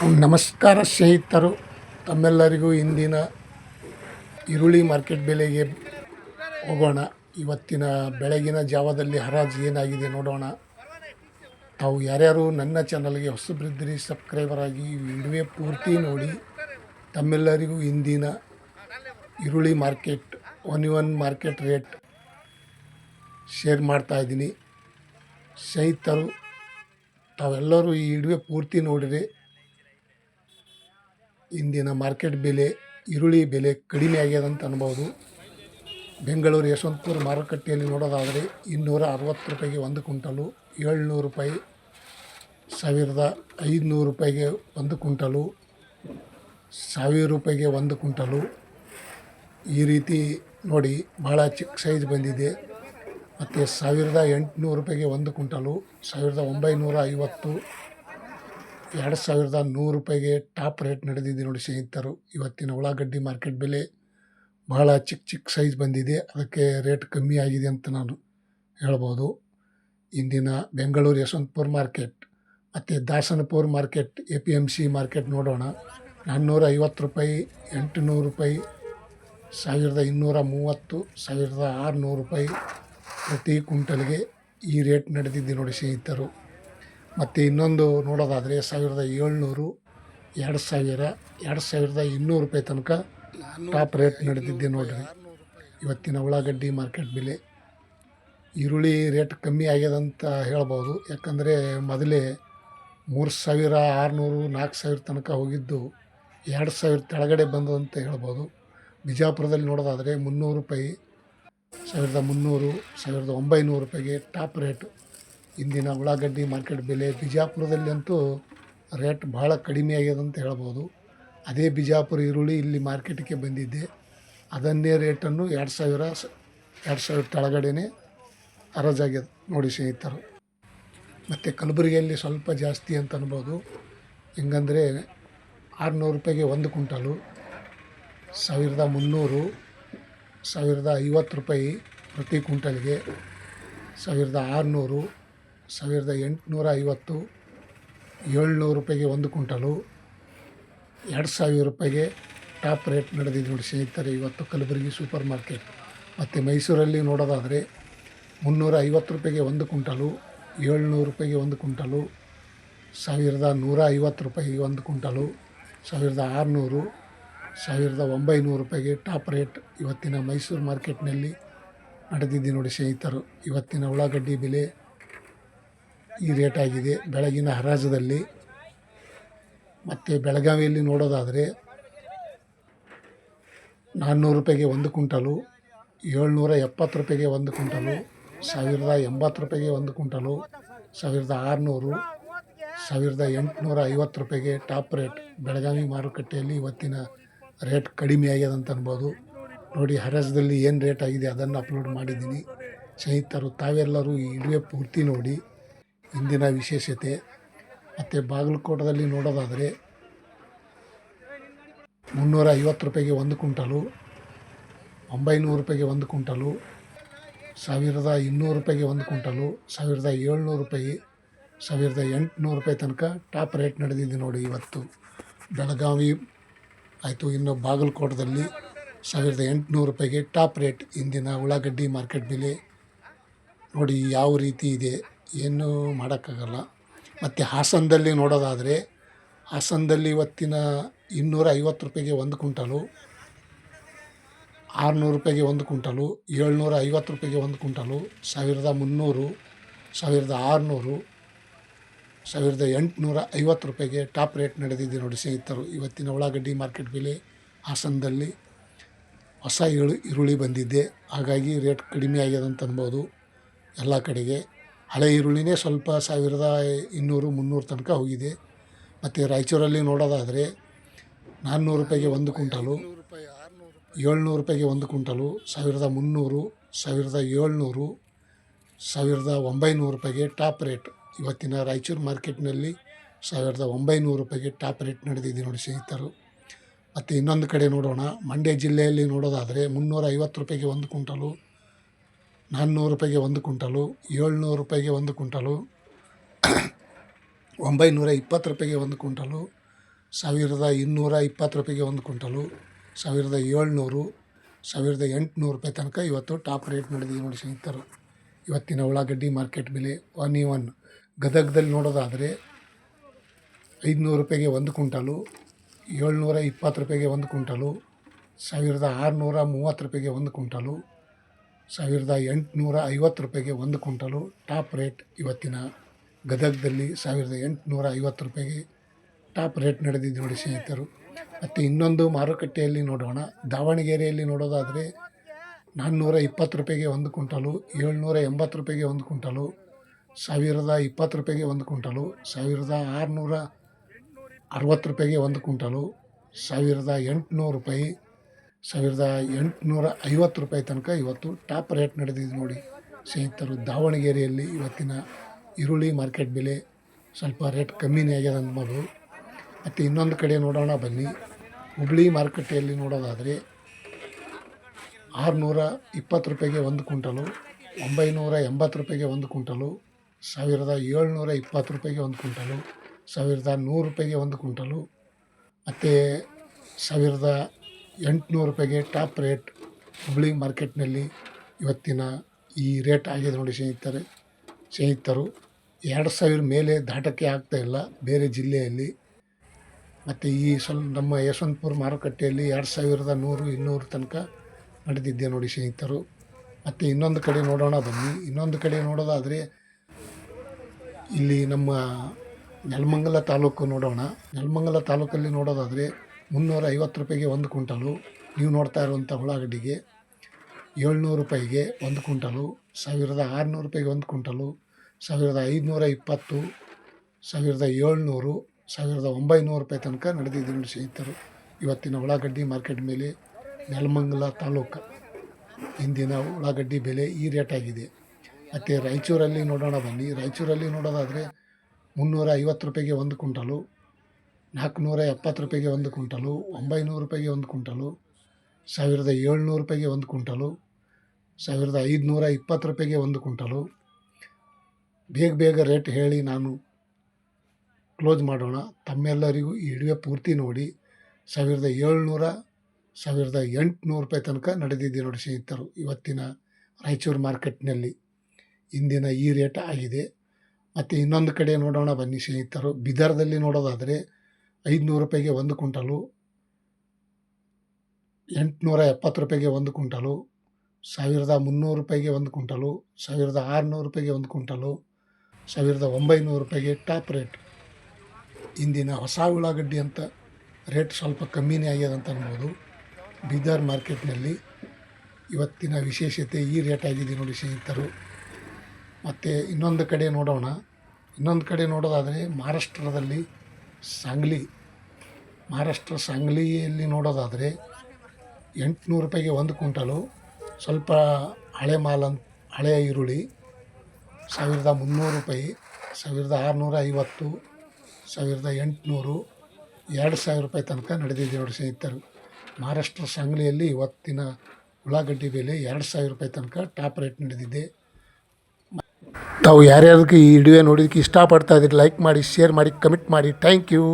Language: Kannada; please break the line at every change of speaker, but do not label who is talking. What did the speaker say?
ನಮಸ್ಕಾರ ಸ್ನೇಹಿತರು, ತಮ್ಮೆಲ್ಲರಿಗೂ ಇಂದಿನ ಈರುಳ್ಳಿ ಮಾರ್ಕೆಟ್ ಬೆಲೆಗೆ ಹೋಗೋಣ. ಇವತ್ತಿನ ಬೆಳಗಿನ ಜಾವದಲ್ಲಿ ಹರಾಜು ಏನಾಗಿದೆ ನೋಡೋಣ. ತಾವು ಯಾರ್ಯಾರು ನನ್ನ ಚಾನಲ್ಗೆ ಹೊಸಬ್ರಿದ್ದಿರಿ, ಸಬ್ಸ್ಕ್ರೈಬರ್ ಆಗಿ ವಿಡಿಯೋ ಪೂರ್ತಿ ನೋಡಿ. ತಮ್ಮೆಲ್ಲರಿಗೂ ಇಂದಿನ ಈರುಳ್ಳಿ market, one one market rate share ಮಾಡ್ತಾ ಇದ್ದೀನಿ. ಸ್ನೇಹಿತರು, ತಾವೆಲ್ಲರೂ ಈ ವಿಡಿಯೋ ಪೂರ್ತಿ ನೋಡಿರಿ. ಇಂದಿನ ಮಾರ್ಕೆಟ್ ಬೆಲೆ, ಈರುಳ್ಳಿ ಬೆಲೆ ಕಡಿಮೆ ಆಗ್ಯದ ಅಂತ ಅನ್ಬೋದು. ಬೆಂಗಳೂರು ಯಶವಂತಪುರ ಮಾರುಕಟ್ಟೆಯಲ್ಲಿ ನೋಡೋದಾದರೆ ಇನ್ನೂರ ಅರವತ್ತು ರೂಪಾಯಿಗೆ ಒಂದು ಕುಂಟಲು ಏಳ್ನೂರು ರೂಪಾಯಿ ಸಾವಿರದ ಐದುನೂರು ರೂಪಾಯಿಗೆ ಒಂದು ಕುಂಟಲು ಸಾವಿರ ರೂಪಾಯಿಗೆ ಒಂದು ಕುಂಟಲು ಈ ರೀತಿ ನೋಡಿ ಭಾಳ ಚಿಕ್ಕ ಸೈಜ್ ಬಂದಿದೆ. ಮತ್ತು ಸಾವಿರದ ಎಂಟುನೂರು ರೂಪಾಯಿಗೆ ಒಂದು ಕುಂಟಲು ಸಾವಿರದ ಒಂಬೈನೂರ ಐವತ್ತು ಎರಡು ಸಾವಿರದ ನೂರು ರೂಪಾಯಿಗೆ ಟಾಪ್ ರೇಟ್ ನಡೆದಿದೆ ನೋಡಿ ಸ್ನೇಹಿತರು. ಇವತ್ತಿನ ಉಳ್ಳಾಗಡ್ಡಿ ಮಾರ್ಕೆಟ್ ಬೆಲೆ ಬಹಳ ಚಿಕ್ಕ ಚಿಕ್ಕ ಸೈಜ್ ಬಂದಿದೆ. ಅದಕ್ಕೆ ರೇಟ್ ಕಮ್ಮಿ ಆಗಿದೆ ಅಂತ ನಾನು ಹೇಳ್ಬೋದು. ಇಂದಿನ ಬೆಂಗಳೂರು ಯಶವಂತಪುರ ಮಾರ್ಕೆಟ್ ಮತ್ತು Dasanapura market, A P M C market ನೋಡೋಣ. ನಾನ್ನೂರ ಐವತ್ತು ರೂಪಾಯಿ, ಎಂಟುನೂರು ರೂಪಾಯಿ, ಸಾವಿರದ ಇನ್ನೂರ ಮೂವತ್ತು ಸಾವಿರದ ಆರುನೂರು ರೂಪಾಯಿ ಪ್ರತಿ ಕ್ವಿಂಟಲ್ಗೆ ಈ ರೇಟ್ ನಡೆದಿದ್ದೆ ನೋಡಿ ಸ್ನೇಹಿತರು. ಮತ್ತು ಇನ್ನೊಂದು ನೋಡೋದಾದರೆ ಸಾವಿರದ ಏಳ್ನೂರು ಎರಡು ಸಾವಿರ ಎರಡು ಸಾವಿರದ ಇನ್ನೂರು ರೂಪಾಯಿ ತನಕ ಟಾಪ್ ರೇಟ್ ನಡೆದಿದ್ದೆ ನೋಡಿರಿ. ಇವತ್ತಿನ ಉಳ್ಳಾಗಡ್ಡಿ ಮಾರ್ಕೆಟ್ ಬೆಲೆ ಈರುಳ್ಳಿ ರೇಟ್ ಕಮ್ಮಿ ಆಗ್ಯದ ಅಂತ ಹೇಳ್ಬೋದು. ಯಾಕಂದರೆ ಮೊದಲೇ ಮೂರು ಸಾವಿರ ಆರುನೂರು ನಾಲ್ಕು ಸಾವಿರ ತನಕ ಹೋಗಿದ್ದು ಎರಡು ಸಾವಿರ ಕೆಳಗಡೆ ಬಂದು ಅಂತ ಹೇಳ್ಬೋದು. ಬಿಜಾಪುರದಲ್ಲಿ ನೋಡೋದಾದರೆ ಮುನ್ನೂರು ರೂಪಾಯಿ ಸಾವಿರದ ಮುನ್ನೂರು ಸಾವಿರದ ಒಂಬೈನೂರು ರೂಪಾಯಿಗೆ ಟಾಪ್ ರೇಟ್ ಇಂದಿನ ಉಳ್ಳಾಗಡ್ಡಿ ಮಾರ್ಕೆಟ್ ಬೆಲೆ ಬಿಜಾಪುರದಲ್ಲಿ ಅಂತೂ ರೇಟ್ ಭಾಳ ಕಡಿಮೆ ಆಗ್ಯದ ಅಂತ ಹೇಳ್ಬೋದು. ಅದೇ ಬಿಜಾಪುರ ಈರುಳ್ಳಿ ಇಲ್ಲಿ ಮಾರ್ಕೆಟಿಗೆ ಬಂದಿದ್ದೆ ಅದನ್ನೇ ರೇಟನ್ನು ಎರಡು ಸಾವಿರ ಎರಡು ಸಾವಿರ ಕೆಳಗಡೆನೇ ಹರಾಜಾಗ್ಯದ ನೋಡಿ ಸ್ನೇಹಿತರು. ಮತ್ತು ಕಲಬುರಗಿಯಲ್ಲಿ ಸ್ವಲ್ಪ ಜಾಸ್ತಿ ಅಂತ ಅನ್ಬೋದು. ಹೆಂಗಂದರೆ ಆರುನೂರು ರೂಪಾಯಿಗೆ ಒಂದು ಕುಂಟಲು ಸಾವಿರದ ಮುನ್ನೂರು, ಸಾವಿರದ ಐವತ್ತು ರೂಪಾಯಿ ಪ್ರತಿ ಕುಂಟಲ್ಗೆ ಸಾವಿರದ ಆರುನೂರು ಸಾವಿರದ ಎಂಟುನೂರ ಐವತ್ತು ಏಳ್ನೂರು ರೂಪಾಯಿಗೆ ಒಂದು ಕುಂಟಲು ಎರಡು ಸಾವಿರ ರೂಪಾಯಿಗೆ ಟಾಪ್ ರೇಟ್ ನಡೆದಿದ್ದು ನೋಡಿ ಸ್ನೇಹಿತರೆ, ಇವತ್ತು ಕಲಬುರಗಿ ಸೂಪರ್ ಮಾರ್ಕೆಟ್. ಮತ್ತು ಮೈಸೂರಲ್ಲಿ ನೋಡೋದಾದರೆ ಮುನ್ನೂರ ಐವತ್ತು ರೂಪಾಯಿಗೆ ಒಂದು ಕುಂಟಲು ಏಳ್ನೂರು ರೂಪಾಯಿಗೆ ಒಂದು ಕುಂಟಲು ಸಾವಿರದ ನೂರ ಐವತ್ತು ರೂಪಾಯಿಗೆ ಒಂದು ಕುಂಟಲು ಸಾವಿರದ ಆರುನೂರು, ಸಾವಿರದ ಒಂಬೈನೂರು ರೂಪಾಯಿಗೆ ಟಾಪ್ ರೇಟ್ ಇವತ್ತಿನ ಮೈಸೂರು ಮಾರ್ಕೆಟ್ನಲ್ಲಿ ನಡೆದಿದ್ದೆ ನೋಡಿ ಸ್ನೇಹಿತರು. ಇವತ್ತಿನ ಉಳ್ಳಾಗಡ್ಡಿ ಬೆಲೆ ಈ ರೇಟ್ ಆಗಿದೆ. ಬೆಳಗಿನ ಹರಾಜದಲ್ಲಿ. ಮತ್ತು ಬೆಳಗಾವಿಯಲ್ಲಿ ನೋಡೋದಾದರೆ ನಾನ್ನೂರು ರೂಪಾಯಿಗೆ ಒಂದು ಕುಂಟಲು ಏಳ್ನೂರ ಎಪ್ಪತ್ತು ರೂಪಾಯಿಗೆ ಒಂದು ಕುಂಟಲು ಸಾವಿರದ ಎಂಬತ್ತು ರೂಪಾಯಿಗೆ ಒಂದು ಕುಂಟಲು ಸಾವಿರದ ಆರುನೂರು, ಸಾವಿರದ ಎಂಟುನೂರ ಐವತ್ತು ರೂಪಾಯಿಗೆ ಟಾಪ್ ರೇಟ್. ಬೆಳಗಾವಿ ಮಾರುಕಟ್ಟೆಯಲ್ಲಿ ಇವತ್ತಿನ ರೇಟ್ ಕಡಿಮೆ ಆಗ್ಯದ ಅಂತ ಅನ್ಬೋದು. ನೋಡಿ, ಹರಾಜದಲ್ಲಿ ಏನು ರೇಟ್ ಆಗಿದೆ ಅದನ್ನು ಅಪ್ಲೋಡ್ ಮಾಡಿದ್ದೀನಿ. ಸ್ನೇಹಿತರು, ತಾವೆಲ್ಲರೂ ಈ ವಿಡಿಯೋ ಪೂರ್ತಿ ನೋಡಿ. ಇಂದಿನ ವಿಶೇಷತೆ. ಮತ್ತು ಬಾಗಲಕೋಟದಲ್ಲಿ ನೋಡೋದಾದರೆ ಮುನ್ನೂರ ಐವತ್ತು ರೂಪಾಯಿಗೆ ಒಂದು ಕುಂಟಲು ಒಂಬೈನೂರು ರೂಪಾಯಿಗೆ ಒಂದು ಕುಂಟಲು ಸಾವಿರದ ಇನ್ನೂರು ರೂಪಾಯಿಗೆ ಒಂದು ಕುಂಟಲು ಸಾವಿರದ ಏಳ್ನೂರು ರೂಪಾಯಿ, ಸಾವಿರದ ಎಂಟುನೂರು ರೂಪಾಯಿ ತನಕ ಟಾಪ್ ರೇಟ್ ನಡೆದಿದೆ ನೋಡಿ ಇವತ್ತು. ಬೆಳಗಾವಿ ಆಯಿತು, ಇನ್ನು ಬಾಗಲಕೋಟದಲ್ಲಿ ಸಾವಿರದ ಎಂಟುನೂರು ರೂಪಾಯಿಗೆ ಟಾಪ್ ರೇಟ್ ಇಂದಿನ ಉಳ್ಳಾಗಡ್ಡಿ ಮಾರ್ಕೆಟ್ ಬೆಲೆ ನೋಡಿ ಯಾವ ರೀತಿ ಇದೆ. ಏನು ಮಾಡೋಕ್ಕಾಗಲ್ಲ. ಮತ್ತು ಹಾಸನದಲ್ಲಿ ನೋಡೋದಾದರೆ, ಹಾಸನದಲ್ಲಿ ಇವತ್ತಿನ ಇನ್ನೂರ ಐವತ್ತು ರೂಪಾಯಿಗೆ ಒಂದು ಕುಂಟಲು ಆರುನೂರು ರೂಪಾಯಿಗೆ ಒಂದು ಕುಂಟಲು ಏಳ್ನೂರ ಐವತ್ತು ರೂಪಾಯಿಗೆ ಒಂದು ಕುಂಟಲು ಸಾವಿರದ ಮುನ್ನೂರು, ಸಾವಿರದ ಆರುನೂರು, ಸಾವಿರದ ಎಂಟುನೂರ ಐವತ್ತು ರೂಪಾಯಿಗೆ ಟಾಪ್ ರೇಟ್ ನಡೆದಿದೆ ನೋಡಿ ಸ್ನೇಹಿತರು. ಇವತ್ತಿನ ಉಳ್ಳಾಗಡ್ಡಿ ಮಾರ್ಕೆಟ್ ಬೆಲೆ ಹಾಸನದಲ್ಲಿ ಹೊಸ ಈರುಳ್ಳಿ ಈರುಳ್ಳಿ ಬಂದಿದ್ದೆ ಹಾಗಾಗಿ ರೇಟ್ ಕಡಿಮೆ ಆಗ್ಯದ ಅಂತ ಅನ್ಬೋದು ಎಲ್ಲ ಕಡೆಗೆ. ಹಳೆ ಈರುಳ್ಳಿನೇ ಸ್ವಲ್ಪ ಸಾವಿರದ ಇನ್ನೂರು ಮುನ್ನೂರು ತನಕ ಹೋಗಿದೆ. ಮತ್ತು ರಾಯಚೂರಲ್ಲಿ ನೋಡೋದಾದರೆ ನಾನ್ನೂರು ರೂಪಾಯಿಗೆ ಒಂದು ಕುಂಟಲು ಏಳ್ನೂರು ರೂಪಾಯಿಗೆ ಒಂದು ಕುಂಟಲು ಸಾವಿರದ ಮುನ್ನೂರು, ಸಾವಿರದ ಏಳ್ನೂರು, ಸಾವಿರದ ಒಂಬೈನೂರು ರೂಪಾಯಿಗೆ ಟಾಪ್ ರೇಟ್. ಇವತ್ತಿನ ರಾಯಚೂರು ಮಾರ್ಕೆಟ್ನಲ್ಲಿ ಸಾವಿರದ ಒಂಬೈನೂರು ರೂಪಾಯಿಗೆ ಟಾಪ್ ರೇಟ್ ನಡೆದಿದೆ ನೋಡಿ ಸ್ನೇಹಿತರು. ಮತ್ತು ಇನ್ನೊಂದು ಕಡೆ ನೋಡೋಣ. ಮಂಡ್ಯ ಜಿಲ್ಲೆಯಲ್ಲಿ ನೋಡೋದಾದರೆ ಮುನ್ನೂರ ಐವತ್ತು ರೂಪಾಯಿಗೆ ಒಂದು ಕುಂಟಲು ನಾನ್ನೂರು ರೂಪಾಯಿಗೆ ಒಂದು ಕುಂಟಲು ಏಳ್ನೂರು ರೂಪಾಯಿಗೆ ಒಂದು ಕುಂಟಲು ಒಂಬೈನೂರ ಇಪ್ಪತ್ತು ರೂಪಾಯಿಗೆ ಒಂದು ಕುಂಟಲು ಸಾವಿರದ ಇನ್ನೂರ ಇಪ್ಪತ್ತು ರೂಪಾಯಿಗೆ ಒಂದು ಕುಂಟಲು ಸಾವಿರದ ಏಳ್ನೂರು, ಸಾವಿರದ ಎಂಟುನೂರು ರೂಪಾಯಿ ತನಕ ಇವತ್ತು ಟಾಪ್ ರೇಟ್ ನಡೆದಿದೆ ನೋಡಿ ಸ್ನೇಹಿತರು, ಇವತ್ತಿನ ಉಳ್ಳಾಗಡ್ಡಿ ಮಾರ್ಕೆಟ್ ಬೆಲೆ ಒನ್ ಇ ಒನ್. ಗದಗದಲ್ಲಿ ನೋಡೋದಾದರೆ ಐದುನೂರು ರೂಪಾಯಿಗೆ ಒಂದು ಕುಂಟಲು ಏಳ್ನೂರ ಇಪ್ಪತ್ತು ರೂಪಾಯಿಗೆ ಒಂದು ಕುಂಟಲು ಸಾವಿರದ ಆರುನೂರ ಮೂವತ್ತು ರೂಪಾಯಿಗೆ ಒಂದು ಕ್ವಿಂಟಲು ಸಾವಿರದ ಎಂಟುನೂರ ಐವತ್ತು ರೂಪಾಯಿಗೆ ಒಂದು ಕ್ವಿಂಟಲು ಟಾಪ್ ರೇಟ್ ಇವತ್ತಿನ ಗದಗದಲ್ಲಿ ಸಾವಿರದ ಎಂಟುನೂರ ಐವತ್ತು ರೂಪಾಯಿಗೆ ಟಾಪ್ ರೇಟ್ ನಡೆದಿದ್ದು ನೋಡಿ ಸ್ನೇಹಿತರು. ಮತ್ತು ಇನ್ನೊಂದು ಮಾರುಕಟ್ಟೆಯಲ್ಲಿ ನೋಡೋಣ. ದಾವಣಗೆರೆಯಲ್ಲಿ ನೋಡೋದಾದರೆ ನಾನ್ನೂರ ಇಪ್ಪತ್ತು ರೂಪಾಯಿಗೆ ಒಂದು ಕ್ವಿಂಟಲು, ಏಳ್ನೂರ ಎಂಬತ್ತು ರೂಪಾಯಿಗೆ ಒಂದು ಕ್ವಿಂಟಲು, ಸಾವಿರದ ಇಪ್ಪತ್ತು ರೂಪಾಯಿಗೆ ಒಂದು ಕ್ವಿಂಟಲು, ಸಾವಿರದ ಆರುನೂರ ಅರವತ್ತು ರೂಪಾಯಿಗೆ ಒಂದು ಕ್ವಿಂಟಲು, ಸಾವಿರದ ಎಂಟುನೂರು ರೂಪಾಯಿ ಸಾವಿರದ ಎಂಟುನೂರ ಐವತ್ತು ರೂಪಾಯಿ ತನಕ ಇವತ್ತು ಟಾಪ್ ರೇಟ್ ನಡೆದಿದೆ ನೋಡಿ. ಸ್ನೇಹಿತರು, ದಾವಣಗೆರೆಯಲ್ಲಿ ಇವತ್ತಿನ ಈರುಳ್ಳಿ ಮಾರ್ಕೆಟ್ ಬೆಲೆ ಸ್ವಲ್ಪ ರೇಟ್ ಕಮ್ಮಿನೇ ಆಗ್ಯದ ಅನ್ಬೋದು ಮತ್ತು ಇನ್ನೊಂದು ಕಡೆ ನೋಡೋಣ, ಬನ್ನಿ. ಹುಬ್ಳಿ ಮಾರುಕಟ್ಟೆಯಲ್ಲಿ ನೋಡೋದಾದರೆ ಆರುನೂರ ಇಪ್ಪತ್ತು ರೂಪಾಯಿಗೆ ಒಂದು ಕುಂಟಲು ಒಂಬೈನೂರ ಎಂಬತ್ತು ರೂಪಾಯಿಗೆ ಒಂದು ಕುಂಟಲು ಸಾವಿರದ ಏಳ್ನೂರ ಇಪ್ಪತ್ತು ರೂಪಾಯಿಗೆ ಒಂದು ಕುಂಟಲು ಸಾವಿರದ ನೂರು ರೂಪಾಯಿಗೆ ಒಂದು ಕುಂಟಲು ಮತ್ತು ಸಾವಿರದ ಎಂಟುನೂರು ರೂಪಾಯಿಗೆ ಟಾಪ್ ರೇಟ್ ಹುಬ್ಳಿ ಮಾರ್ಕೆಟ್ನಲ್ಲಿ ಇವತ್ತಿನ ಈ ರೇಟ್ ಆಗಿದೆ ನೋಡಿ ಸ್ನೇಹಿತರೆ. ಸ್ನೇಹಿತರು, ಎರಡು ಸಾವಿರ ಮೇಲೆ ದಾಟಕ್ಕೆ ಆಗ್ತಾ ಇಲ್ಲ ಬೇರೆ ಜಿಲ್ಲೆಯಲ್ಲಿ. ಮತ್ತು ಈ ಸ್ವಲ್ಪ ನಮ್ಮ ಯಶವಂತಪುರ ಮಾರುಕಟ್ಟೆಯಲ್ಲಿ ಎರಡು ಸಾವಿರದ ನೂರು, ಇನ್ನೂರು ತನಕ ನಡೆದಿದ್ದೆ ನೋಡಿ ಸ್ನೇಹಿತರು. ಮತ್ತು ಇನ್ನೊಂದು ಕಡೆ ನೋಡೋಣ ಬನ್ನಿ. ಇನ್ನೊಂದು ಕಡೆ ನೋಡೋದಾದರೆ ಇಲ್ಲಿ ನಮ್ಮ ನೆಲಮಂಗಲ ತಾಲೂಕು ನೋಡೋಣ. ನೆಲಮಂಗಲ ತಾಲೂಕಲ್ಲಿ ನೋಡೋದಾದರೆ ಮುನ್ನೂರ ಐವತ್ತು ರೂಪಾಯಿಗೆ ಒಂದು ಕುಂಟಲು ನೀವು ನೋಡ್ತಾ ಇರುವಂಥ ಉಳ್ಳಾಗಡ್ಡಿಗೆ ಏಳ್ನೂರು ರೂಪಾಯಿಗೆ ಒಂದು ಕುಂಟಲು ಸಾವಿರದ ಆರುನೂರು ರೂಪಾಯಿಗೆ ಒಂದು ಕುಂಟಲು ಸಾವಿರದ ಐದುನೂರ ಇಪ್ಪತ್ತು. ಸಾವಿರದ ಏಳ್ನೂರು. ಸಾವಿರದ ಒಂಬೈನೂರು ರೂಪಾಯಿ ತನಕ ನಡೆದಿದೆ ನೋಡಿ ಸ್ನೇಹಿತರು. ಇವತ್ತಿನ ಉಳ್ಳಾಗಡ್ಡಿ ಮಾರ್ಕೆಟ್ ಮೇಲೆ ನೆಲಮಂಗಲ ತಾಲೂಕು. ಇಂದಿನ ಉಳ್ಳಾಗಡ್ಡಿ ಬೆಲೆ ಈ ರೇಟ್ ಆಗಿದೆ. ಮತ್ತು ರಾಯಚೂರಲ್ಲಿ ನೋಡೋಣ ಬನ್ನಿ. ರಾಯಚೂರಲ್ಲಿ ನೋಡೋದಾದರೆ ಮುನ್ನೂರ ಐವತ್ತು ರೂಪಾಯಿಗೆ ಒಂದು ಕ್ವಿಂಟಲು. ನಾಲ್ಕುನೂರ ಎಪ್ಪತ್ತು ರೂಪಾಯಿಗೆ ಒಂದು ಕುಂಟಲು ಒಂಬೈನೂರು ರೂಪಾಯಿಗೆ ಒಂದು ಕುಂಟಲು ಸಾವಿರದ ಏಳ್ನೂರು ರೂಪಾಯಿಗೆ ಒಂದು ಕುಂಟಲು ಸಾವಿರದ ಐದುನೂರ ಇಪ್ಪತ್ತು ರೂಪಾಯಿಗೆ ಒಂದು ಕುಂಟಲು ಬೇಗ ಬೇಗ ರೇಟ್ ಹೇಳಿ ನಾನು ಕ್ಲೋಸ್ ಮಾಡೋಣ. ತಮ್ಮೆಲ್ಲರಿಗೂ ಈ ಪೂರ್ತಿ ನೋಡಿ. ಸಾವಿರದ ಏಳ್ನೂರ, ಸಾವಿರದ ಎಂಟುನೂರು ರೂಪಾಯಿ ತನಕ ನಡೆದಿದ್ದೆ ನೋಡಿ ಸ್ನೇಹಿತರು ಇವತ್ತಿನ ರಾಯಚೂರು ಮಾರ್ಕೆಟ್ನಲ್ಲಿ. ಇಂದಿನ ಈ ರೇಟ್ ಆಗಿದೆ. ಮತ್ತು ಇನ್ನೊಂದು ಕಡೆ ನೋಡೋಣ ಬನ್ನಿ ಸ್ನೇಹಿತರು. ಬಿದರ್ದಲ್ಲಿ ನೋಡೋದಾದರೆ ಐದುನೂರು ರೂಪಾಯಿಗೆ ಒಂದು ಕುಂಟಲು ಎಂಟುನೂರ ಎಪ್ಪತ್ತು ರೂಪಾಯಿಗೆ ಒಂದು ಕುಂಟಲು ಸಾವಿರದ ಮುನ್ನೂರು ರೂಪಾಯಿಗೆ ಒಂದು ಕುಂಟಲು ಸಾವಿರದ ಆರುನೂರು ರೂಪಾಯಿಗೆ ಒಂದು ಕುಂಟಲು ಸಾವಿರದ ಒಂಬೈನೂರು ರೂಪಾಯಿಗೆ ಟಾಪ್ ರೇಟ್. ಇಂದಿನ ಹೊಸ ಉಳ್ಳಾಗಡ್ಡಿ ಅಂತ ರೇಟ್ ಸ್ವಲ್ಪ ಕಮ್ಮಿನೇ ಆಗ್ಯದ ಅಂತ ಅನ್ಬೋದು. ಬೀದರ್ ಮಾರ್ಕೆಟ್ನಲ್ಲಿ ಇವತ್ತಿನ ವಿಶೇಷತೆ ಈ ರೇಟ್ ಆಗಿದೆ ನೋಡಿ ಸ್ನೇಹಿತರು. ಮತ್ತು ಇನ್ನೊಂದು ಕಡೆ ನೋಡೋಣ. ಇನ್ನೊಂದು ಕಡೆ ನೋಡೋದಾದರೆ ಮಹಾರಾಷ್ಟ್ರದಲ್ಲಿ ಸಾಂಗ್ಲಿ, ಮಹಾರಾಷ್ಟ್ರ ಸಾಂಗ್ಲಿಯಲ್ಲಿ ನೋಡೋದಾದರೆ ಎಂಟುನೂರು ರೂಪಾಯಿಗೆ ಒಂದು ಕ್ವಿಂಟಲು, ಸ್ವಲ್ಪ ಹಳೆ ಮಾಲ್ ಅಂತ ಹಳೆಯ ಈರುಳ್ಳಿ, ಸಾವಿರದ ಮುನ್ನೂರು ರೂಪಾಯಿ, ಸಾವಿರದ ಆರುನೂರ ಐವತ್ತು, ಸಾವಿರದ ಎಂಟುನೂರು, ಎರಡು ಸಾವಿರ ರೂಪಾಯಿ ತನಕ ನಡೆದಿದೆ ನೋಡಿ ಸ್ನೇಹಿತರು. ಮಹಾರಾಷ್ಟ್ರ ಸಾಂಗ್ಲಿಯಲ್ಲಿ ಇವತ್ತಿನ ಉಳ್ಳಾಗಡ್ಡಿ ಬೆಲೆ ಎರಡು ಸಾವಿರ ರೂಪಾಯಿ ತನಕ ಟಾಪ್ ರೇಟ್ ನಡೆದಿದೆ. ತಾವು ಯಾರ್ಯಾರಿಗೆ ಈ ವಿಡಿಯೋ ನೋಡೋದಕ್ಕೆ ಇಷ್ಟಪಡ್ತಾ ಇದ್ದೀರಿ ಲೈಕ್ ಮಾಡಿ ಶೇರ್ ಮಾಡಿ ಕಮೆಂಟ್ ಮಾಡಿ. Thank you